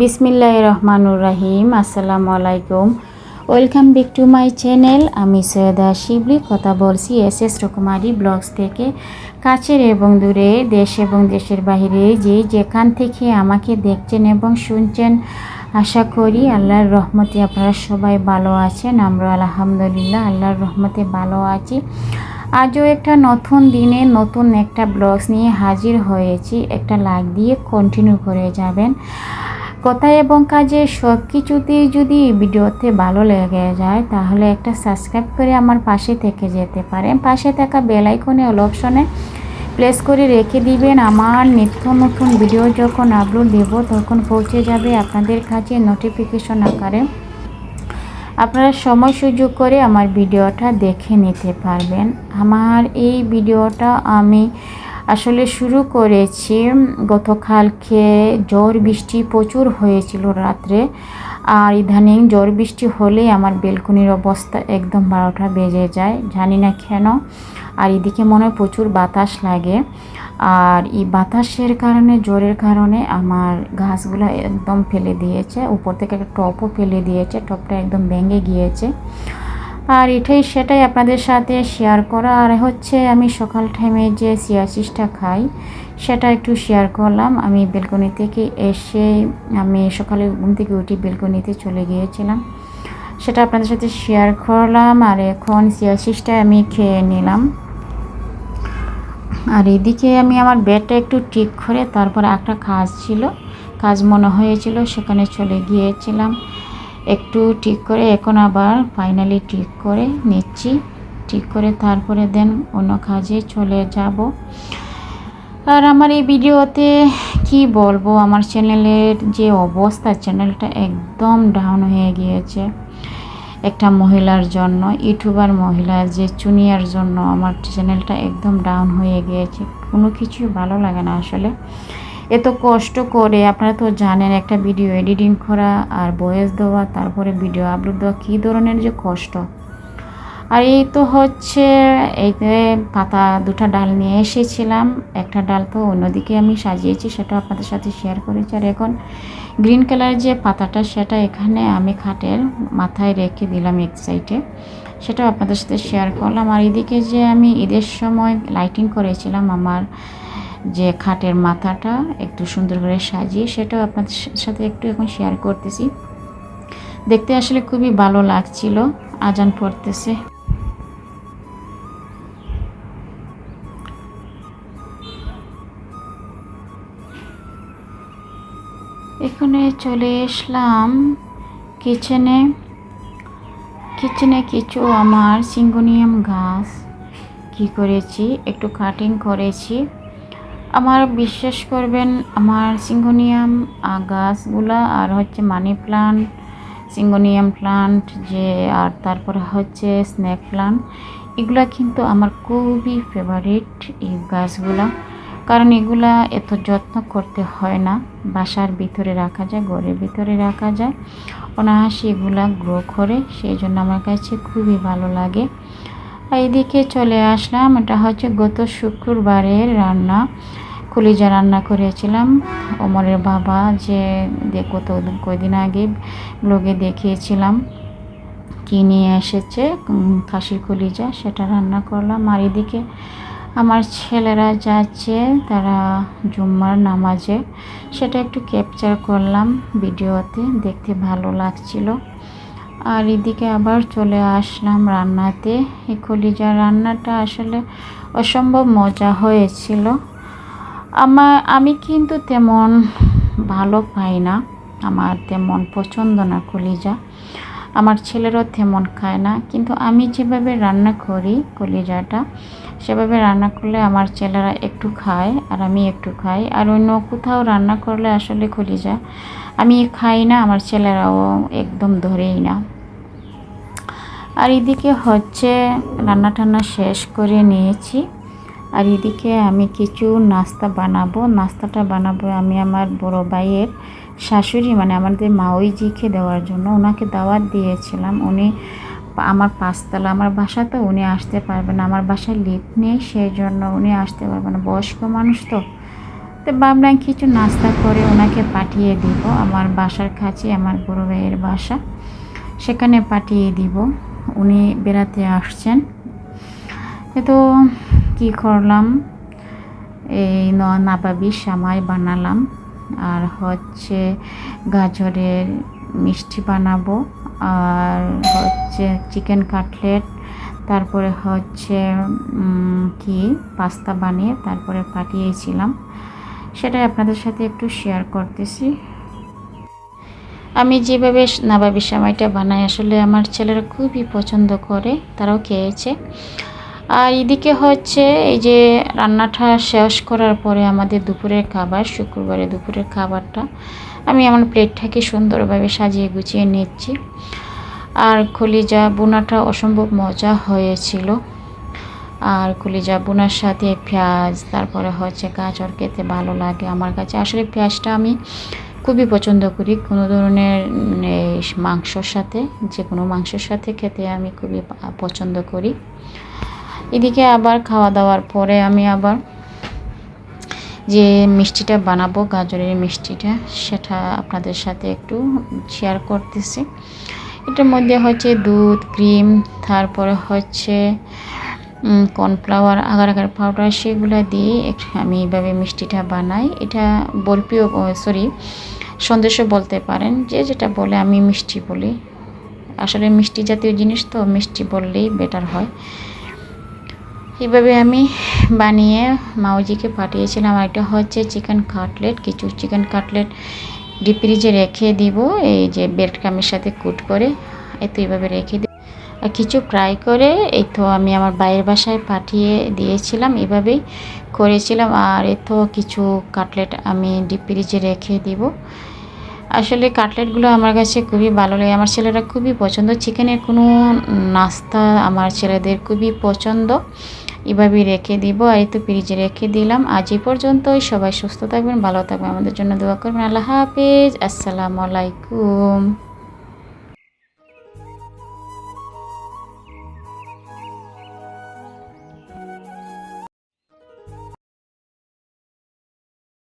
বিসমিল্লাহ রহমানুর রাহিম আসসালামু আলাইকুম welcome back to my channel. আমি সৈয়দা শিবলি, কথা বলছি এস এস রকুমারি ব্লগস থেকে। কাছের এবং দূরে, দেশ এবং দেশের বাইরে যে যেখান থেকে আমাকে দেখছেন এবং শুনছেন, আশা করি আল্লাহর রহমতে আপনারা সবাই ভালো আছেন। আমরা আলহামদুলিল্লাহ আল্লাহর রহমতে ভালো আছি। আজও একটা নতুন দিনে নতুন একটা ব্লগস নিয়ে হাজির হয়েছি। একটা লাইক দিয়ে কন্টিনিউ করে যাবেন। কথা এবং কাজে সব কিছুতেই যদি ভিডিওতে ভালো লেগে যায়, তাহলে একটা সাবস্ক্রাইব করে আমার পাশে থেকে যেতে পারেন। পাশে থাকা বেল আইকনে অল অপশনে প্লেস করে রেখে দিবেন। আমার নিত্য নতুন ভিডিও যখন আপলোড দেব, তখন পৌঁছে যাবে আপনাদের কাছে নোটিফিকেশন আকারে। আপনারা সময় সুযোগ করে আমার ভিডিওটা দেখে নিতে পারবেন। আমার এই ভিডিওটা আমি আসলে শুরু করেছি গতকালকে ঝড় বৃষ্টি প্রচুর হয়েছিল রাত্রে। আর ইদানিং ঝড় বৃষ্টি হলে আমার বেলকুনির অবস্থা একদম বারোটা বেজে যায়, জানি না কেন। আর এদিকে মনে হয় প্রচুর বাতাস লাগে। আর এই বাতাসের কারণে, জ্বরের কারণে আমার ঘাসগুলো একদম ফেলে দিয়েছে, উপর থেকে একটা টপও ফেলে দিয়েছে, টপটা একদম ভেঙে গিয়েছে। আর এটাই সেটাই আপনাদের সাথে শেয়ার করা। আর হচ্ছে আমি সকাল টাইমে যে সিয়াচিসটা খাই, সেটা একটু শেয়ার করলাম। আমি বেলকনি থেকে এসে আমি সকালে ঘুম থেকে উঠি বেলকনিতে চলে গিয়েছিলাম। সেটা আপনাদের সাথে শেয়ার করলাম। আর এখন সিয়াচিসটা আমি খেয়ে নিলাম। আর এদিকে আমি আমার বেডটা একটু ঠিক করে তারপর একটা কাজ ছিল। কাজ মনে হয়েছিল, সেখানে চলে গিয়েছিলাম। একটু ঠিক করে, এখন আবার ফাইনালি ঠিক করে নিচ্ছি। ঠিক করে তারপরে দেন অন্য কাজে চলে যাব। আর আমার এই ভিডিওতে কি বলব, আমার চ্যানেলের যে অবস্থা, চ্যানেলটা একদম ডাউন হয়ে গিয়েছে। একটা মহিলার জন্য, ইউটিউবার মহিলার যে চুনিয়ার জন্য আমার চ্যানেলটা একদম ডাউন হয়ে গিয়েছে। কোনো কিছুই ভালো লাগে না আসলে। এত কষ্ট করে, আপনারা তো জানেন একটা ভিডিও এডিটিং করা আর বয়েস দেওয়া, তারপরে ভিডিও আপলোড দেওয়া, কী ধরনের যে কষ্ট। আর এই তো হচ্ছে, এই পাতা দুটা ডাল নিয়ে এসেছিলাম, একটা ডাল তো অন্যদিকে আমি সাজিয়েছি সেটা আপনাদের সাথে শেয়ার করেছি। আর এখন গ্রিন কালার যে পাতাটা, সেটা এখানে আমি খাটের মাথায় রেখে দিলাম এক সাইডে সেটাও আপনাদের সাথে শেয়ার করলাম। আর এদিকে যে আমি ঈদের সময় লাইটিং করেছিলাম আমার যে খাটের মাথাটা একটু সুন্দর করে সাজিয়ে সেটাও আপনাদের সাথে একটু এখন শেয়ার করতেছি। দেখতে আসলে খুবই ভালো লাগছিল, আজান পড়তেছে। এখানে চলে এসলাম কিচেনে। কিচেনে কিছু আমার সিঙ্গোনিয়াম গাছ। কি করেছি? একটু কাটিং করেছি। আমার বিশ্বাস করবেন, আমার সিঙ্গোনিয়াম গাছগুলা আর হচ্ছে মানি প্লান্ট, সিঙ্গোনিয়াম প্লান্ট যে, আর তারপরে হচ্ছে স্নেক প্লান্ট, এগুলা কিন্তু আমার খুবই ফেভারিট এই গাছগুলা। কারণ এগুলা এত যত্ন করতে হয় না, বাসার ভিতরে রাখা যায়, ঘরের ভিতরে রাখা যায়। অনায়াসে এগুলা গ্রো করে, সেই জন্য আমার কাছে খুবই ভালো লাগে। এইদিকে চলে আসলাম। এটা হচ্ছে গত শুক্রবারের রান্না। কলিজা রান্না করেছিলাম। ওমরের বাবা যে গত কয়দিন আগে ব্লগে দেখিয়েছিলাম কি নিয়ে এসেছে খাসির কলিজা, সেটা রান্না করলাম। আর এদিকে আমার ছেলেরা যাচ্ছে, তারা জুম্মার নামাজে। সেটা একটু ক্যাপচার করলাম ভিডিওতে, দেখতে ভালো লাগছিল। আর এদিকে আবার চলে আসলাম রান্নাতে। এই কলিজা রান্নাটা আসলে অসম্ভব মজা হয়েছিল। আমার আমি কিন্তু তেমন ভালো পাই না। আমার তেমন পছন্দ না কলিজা। আমার ছেলেরও তেমন খায় না। কিন্তু আমি যেভাবে রান্না করি কলিজাটা সেভাবে রান্না করলে আমার ছেলেরা একটু খায় আর আমি একটু খাই। আর অন্য কোথাও রান্না করলে আসলে কলিজা। আমি খাই না, আমার ছেলেরাও একদম ধরেই না। আর এদিকে হচ্ছে রান্না টান্না শেষ করে নিয়েছি। আর এদিকে আমি কিছু নাস্তা বানাবো। নাস্তাটা বানাবো আমি আমার বড় ভাইয়ের শাশুড়ি মানে আমাদের মাওইজিকে দেওয়ার জন্য। ওনাকে দাওয়াত দিয়েছিলাম। উনি আমার পাঁচতলা, আমার বাসাতে উনি আসতে পারবেন আমার বাসায় লিফট নেই সেই জন্য উনি আসতে পারবেন বয়স্ক মানুষ তো। তো ভাবলাম কিছু নাস্তা করে ওনাকে পাঠিয়ে দিব, আমার বাসার কাছে, আমার বড় ভাইয়ের বাসা, সেখানে পাঠিয়ে দিব। উনি বেড়াতে আসছেন। তো কি করলাম? এই নাবাবি সামাই বানালাম। আর হচ্ছে গাজরের মিষ্টি বানাবো। আর হচ্ছে চিকেন কাটলেট, তারপরে হচ্ছে কি, পাস্তা বানিয়ে তারপরে পাঠিয়েছিলাম। সেটাই আপনাদের সাথে একটু শেয়ার করতেছি। আমি যেভাবে নাবাবি সামাইটা বানাই, আসলে আমার ছেলেরা খুবই পছন্দ করে, তারাও খেয়েছে। আর এদিকে হচ্ছে এই যে রান্নাটা শেষ করার পরে আমাদের দুপুরের খাবার, শুক্রবারে দুপুরের খাবারটা। আমি আমার প্লেটটাকে সুন্দরভাবে সাজিয়ে গুছিয়ে নিচ্ছি। আর কলিজা বোনাটা অসম্ভব মজা হয়েছিল। আর কলিজা বোনার সাথে পেঁয়াজ, তারপরে হচ্ছে গাজর খেতে ভালো লাগে আমার কাছে। আসলে পেঁয়াজটা আমি খুবই পছন্দ করি। কোনো ধরনের মাংসর সাথে যে কোনো মাংসের সাথে খেতে আমি খুবই পছন্দ করি। এদিকে আবার খাওয়া দাওয়ার পরে আমি আবার যে মিষ্টিটা বানাবো, গাজরের মিষ্টিটা, সেটা আপনাদের সাথে একটু শেয়ার করতেছি। এটার মধ্যে হচ্ছে দুধ, ক্রিম, তারপরে হচ্ছে কর্নফ্লাওয়ার আগার আগার পাউডার সেগুলো দিয়ে আমি এইভাবে মিষ্টিটা বানাই। এটা বরফিও সরি সন্দেশও বলতে পারেন, যে যেটা বলে আমি মিষ্টি বলি। আসলে মিষ্টি জাতীয় জিনিস তো, মিষ্টি বললেই বেটার হয়। এইভাবে আমি বানিয়ে মাউজিকে পাঠিয়েছিলাম। এটা হচ্ছে চিকেন কাটলেট, কিছু চিকেন কাটলেট ডিপ ফ্রিজে রেখে দিব, এই যে বেল্ট কামের সাথে কুট করে, এই তো এইভাবে রেখে দিই আর কিছু ফ্রাই করে, এই তো আমি আমার বাইরের বাসায় পাঠিয়ে দিয়েছিলাম এভাবেই করেছিলাম। আর এ তো কিছু কাটলেট আমি ডিপ ফ্রিজে রেখে দিব। আসলে কাটলেটগুলো আমার কাছে খুবই ভালো লাগে। আমার ছেলেরা খুবই পছন্দ। চিকেনের কোনো নাস্তা আমার ছেলেদের খুবই পছন্দ। এভাবেই রেখে দিব, আর তো ফ্রিজে রেখে দিলাম। আজ এই পর্যন্তই। সবাই সুস্থ থাকবেন, ভালো থাকবেন। আমাদের জন্য দোয়া করবেন। আল্লাহ হাফিজ। আসসালামু আলাইকুম।